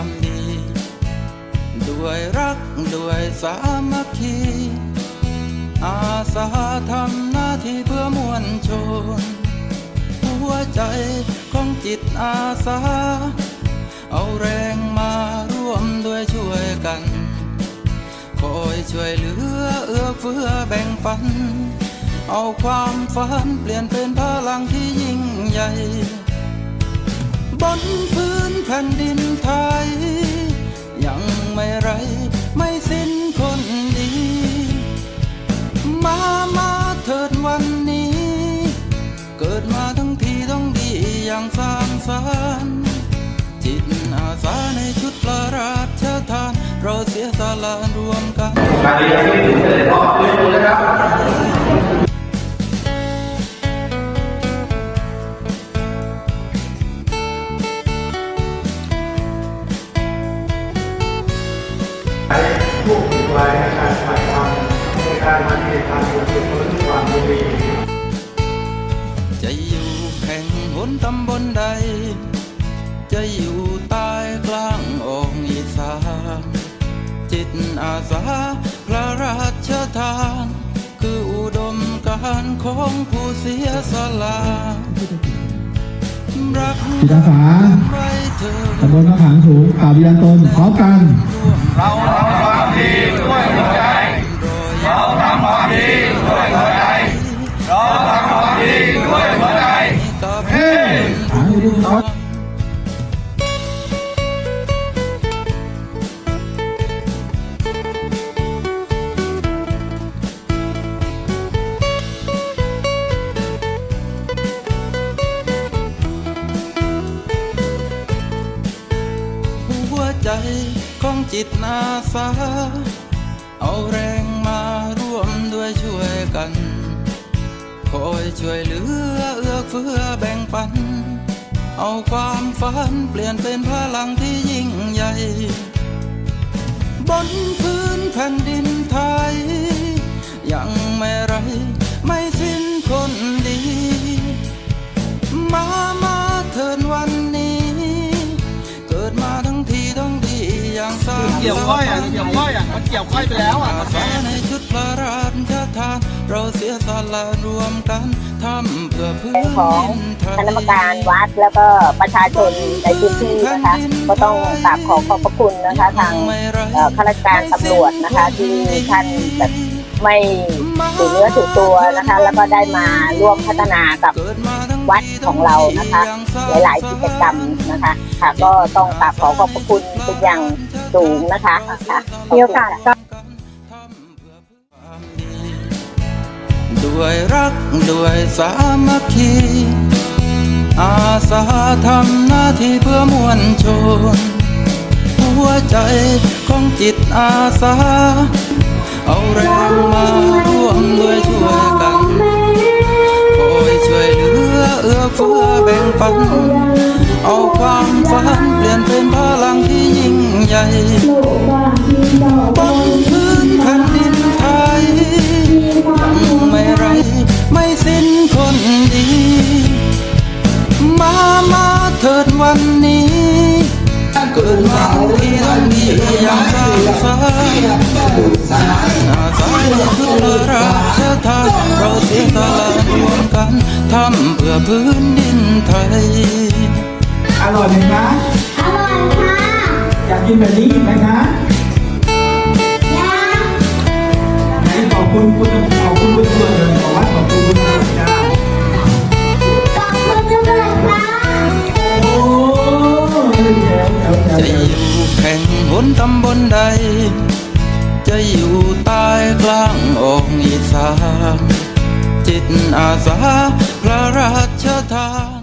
ความดี ด้วยรักด้วยสามัคคี อาสาทำหน้าที่เพื่อมวลชน หัวใจของจิตอาสา เอาแรงมาร่วมด้วยช่วยกัน คอยช่วยเหลือเอื้อเฟื้อแบ่งปัน เอาความฝันเปลี่ยนเป็นพลังที่ยิ่งใหญ่ บนพื้นแผ่นดินไทย ยังไม่ไรไม่สิ้นคนดี มามาเถิดวันนี้ เกิดมาทั้งทีต้องดีอย่างสร้างสรรค์จิตอาสาในชุดพระราชทาน เราเสียสละรวมกันการเรียนที่ถึงเสด็จพ่อเรียนนะครับ นตำบลใด จะอยู่ใต้กลางองค์อีสานจิตอาสาพระราชทาน คืออุดมการของผู้เสียสละรักจิตอาสาตำบลมะขามสูงป่าบิยันตนพร้อมกัน เราทำความดีด้วยหัวใจ เราทำความดีด้วยหัว ใจของจิตอาสา เอาแรงมาร่วมด้วยช่วยกัน คอยช่วยเหลือเอื้อเฟื้อแบ่งปัน เอาความฝันเปลี่ยนเป็นพลังที่ยิ่งใหญ่ บนพื้นแผ่นดิน เกี่ยวก้อยอะเกี่ยวก้อยอะมันเกี่ยวก้อยไปแล้วอะอาสาในชุดพระราชทาน เราเสียสละรวมกันทำเพื่อพื้นของดินไทยคณะกรรมการวัดแล้วก็ประชาชนในพื้นที่นะคะ ก็ต้องกราบขอขอบพระคุณนะคะ ทางเอ่อข้าราชการตำรวจนะคะ ที่ท่านแบบไม่ถือเนื้อถือตัวนะคะ แล้วก็ได้มาร่วมพัฒนากับวัดของเรานะคะ หลาย ๆ กิจกรรมนะคะ ค่ะก็ต้องกราบขอขอบพระคุณเป็นอย่าง สูงนะคะค่ะมีโอกาสก็ด้วยรักด้วยสามัคคี อาสาทำหน้าที่เพื่อมวลชน หัวใจของจิตอาสา เอาแรงมาร่วม ใหญ่บนพื้นแผ่นดินไทยยังไม่ไรไม่สิ้นคนดี มามาเถิดวันนี้เกิดมาทั้งทีต้องดีอย่างสร้างสรรค์อาสาในชุดพระราชทานเราเสียสละรวมกันทำเพื่อพื้นดินไทยอร่อยไหมคะ กกินแบบนี้อีกไหมคะยาไหนขอบคุณคุณขอบคุณคุณตำรวจเลยขอวัดขอบคุณคุณตำรวจจ้าขอบคุณทุกคนค่ะโอ้เดี๋ยวเดี๋ยวเดี๋ยวจะเดี๋ยวอยู่แห่งหนตำบลใด จะอยู่ใต้กลางองค์อีสานจิตอาสาพระราชทาน